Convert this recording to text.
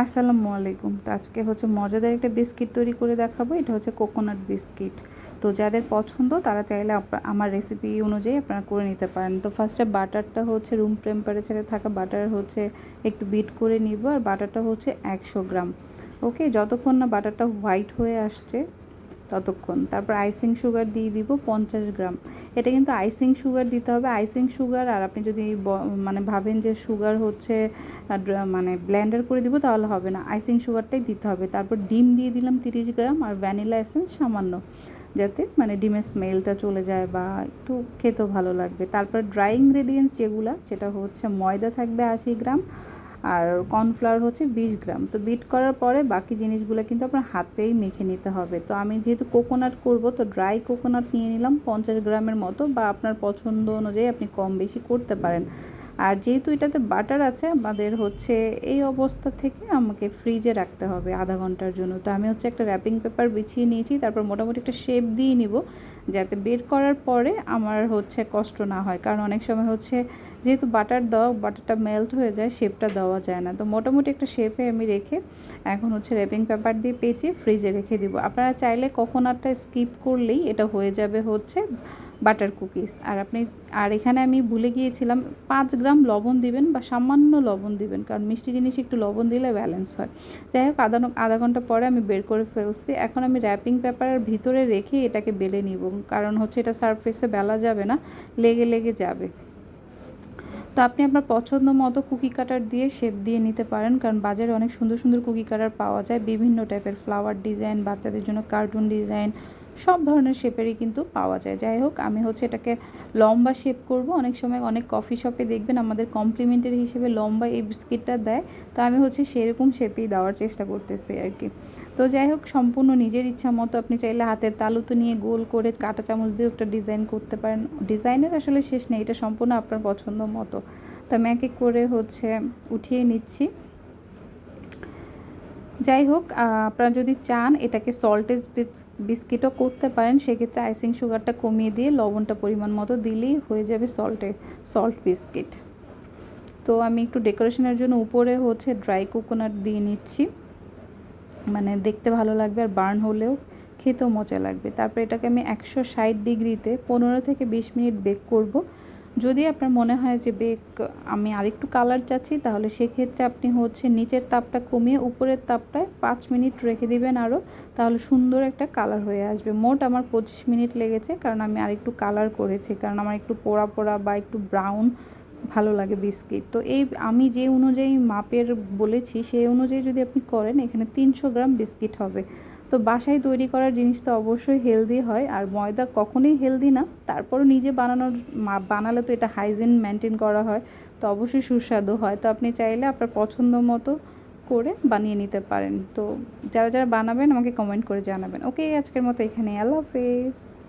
আসসালামু আলাইকুম। তো আজকে হচ্ছে মজাদার একটা বিস্কিট তৈরি করে দেখাবো। এটা হচ্ছে কোকোনাট বিস্কিট। তো যাদের পছন্দ, তারা চাইলে আমার রেসিপি অনুযায়ী আপনারা করে নিতে পারেন। তো ফার্স্টে বাটারটা হচ্ছে রুম টেম্পারেচারে থাকা বাটার হচ্ছে একটু বিট করে নিব। আর বাটারটা হচ্ছে একশো গ্রাম। ওকে যতক্ষণ না বাটারটা হোয়াইট হয়ে আসছে ততক্ষণ। তারপর আইসিং সুগার দিয়ে দিব পঞ্চাশ গ্রাম। এটা কিন্তু আইসিং সুগার দিতে হবে। আইসিং সুগার আর আপনি যদি মানে ভাবেন যে সুগার হচ্ছে মানে ব্লেন্ডার করে দিব তাহলে হবে না। আইসিং সুগারটাই দিতে হবে। তারপর ডিম দিয়ে দিলাম তিরিশ গ্রাম আর ভ্যানিলা এসেন্স সামান্য, যাতে মানে ডিমের স্মেলটা চলে যায় বা একটু খেতেও ভালো লাগবে। তারপর ড্রাই ইনগ্রেডিয়েন্টস যেগুলো, সেটা হচ্ছে ময়দা থাকবে আশি গ্রাম আর কর্নফ্লাওয়ার হচ্ছে বিশ গ্রাম। তো বিট করার পরে বাকি জিনিসগুলো কিন্তু আপনার হাতেই মেখে নিতে হবে। তো আমি যেহেতু কোকোনাট করব, তো ড্রাই কোকোনাট নিয়ে নিলাম পঞ্চাশ গ্রামের মতো বা আপনার পছন্দ অনুযায়ী আপনি কম বেশি করতে পারেন। আর যেহেতু এটাতে বাটার আছে, আমাদের হচ্ছে এই অবস্থা থেকে আমাকে ফ্রিজে রাখতে হবে আধা ঘণ্টার জন্য। তো আমি হচ্ছে একটা র্যাপিং পেপার বিছিয়ে নিয়েছি, তারপর মোটামুটি একটা শেপ দিয়ে নিব, যাতে বের করার পরে আমার হচ্ছে কষ্ট না হয়। কারণ অনেক সময় হচ্ছে যেহেতু বাটার দেওয়া বাটারটা মেল্ট হয়ে যায় শেপটা দেওয়া যায় না। তো মোটামুটি একটা শেপে আমি রেখে এখন হচ্ছে র্যাপিং পেপার দিয়ে পেঁচিয়ে ফ্রিজে রেখে দিব। আপনারা চাইলে কখন কোকোনাটটা স্কিপ করলেই এটা হয়ে যাবে হচ্ছে বাটার কুকিজ আর আপনি, আর এখানে আমি ভুলে গিয়েছিলাম, পাঁচ গ্রাম লবণ দিবেন বা সামান্য লবণ দিবেন, কারণ মিষ্টি জিনিস একটু লবণ দিলে ব্যালেন্স হয়। যাই হোক, আধা আধা ঘণ্টা পরে আমি বের করে ফেলছি। এখন আমি র্যাপিং পেপারের ভিতরে রেখে এটাকে বেলে নিব, কারণ হচ্ছে এটা সারফেসে বেলা যাবে না, লেগে লেগে যাবে। তো আপনি আপনার পছন্দ মতো কুকি কাটার দিয়ে শেপ দিয়ে নিতে পারেন, কারণ বাজারে অনেক সুন্দর সুন্দর কুকি কাটার পাওয়া যায়। বিভিন্ন টাইপের ফ্লাওয়ার ডিজাইন বাচ্চাদের জন্য কার্টুন ডিজাইন সব ধরনের শেপেরই কিন্তু পাওয়া যায়। যাই হোক, আমি হচ্ছে এটাকে লম্বা শেপ করব। অনেক সময় অনেক কফি শপে দেখবেন আমাদের কমপ্লিমেন্টারি হিসেবে লম্বা এই বিস্কিটটা দেয়। তো আমি হচ্ছে সেরকম শেপেই দেওয়ার চেষ্টা করতেছি আর কি তো যাই হোক, সম্পূর্ণ নিজের ইচ্ছা মতো আপনি চাইলে হাতের তালুতো নিয়ে গোল করে কাঁটা চামচ দিয়ে একটা ডিজাইন করতে পারেন। ডিজাইনের আসলে শেষ নেই, এটা সম্পূর্ণ আপনার পছন্দ মতো। তো আমি এক এক করে হচ্ছে উঠিয়ে নিচ্ছি। যাই হোক আপনারা যদি চান এটাকে সল্টেজ বিস্কিটও করতে পারেন, সেক্ষেত্রে আইসিং সুগারটা কমিয়ে দিয়ে লবণটা পরিমাণ মতো দিলেই হয়ে যাবে সল্টে সল্ট বিস্কিট তো আমি একটু ডেকোরেশনের জন্য উপরে হচ্ছে ড্রাই কোকোনাট দিয়ে নিচ্ছি। মানে দেখতে ভালো লাগবে আর বার্ন হলেও খেতেও মজা লাগবে। তারপর এটাকে আমি একশো ষাট ডিগ্রিতে পনেরো থেকে বিশ মিনিট বেক করব। যদি আপনার মনে হয় যে, বেক, আমি আরেকটু কালার চাচ্ছি, তাহলে সেক্ষেত্রে আপনি হচ্ছে নিচের তাপটা কমিয়ে উপরের তাপটায় পাঁচ মিনিট রেখে দিবেন আরও, তাহলে সুন্দর একটা কালার হয়ে আসবে। মোট আমার পঁচিশ মিনিট লেগেছে, কারণ আমি আরেকটু কালার করেছি, কারণ আমার একটু পোড়া পোড়া বা একটু ব্রাউন ভালো লাগে বিস্কিট। তো এই আমি যে অনুযায়ী মাপের বলেছি, সেই অনুযায়ী যদি আপনি করেন, এখানে তিনশো গ্রাম বিস্কিট হবে। তো বাসায় তৈরি করার জিনিস তো অবশ্যই হেলদি হয়। আর ময়দা কখনোই হেলদি না। তারপরও নিজে বানানোর বানালে তো এটা হাইজিন মেনটেন করা হয়। তো অবশ্যই সুস্বাদু হয়। তো আপনি চাইলে আপনার পছন্দ মতো করে বানিয়ে নিতে পারেন। তো যারা যারা বানাবেন, আমাকে কমেন্ট করে জানাবেন। ওকে, আজকের মতো এখানে আল্লাহ হাফেজ।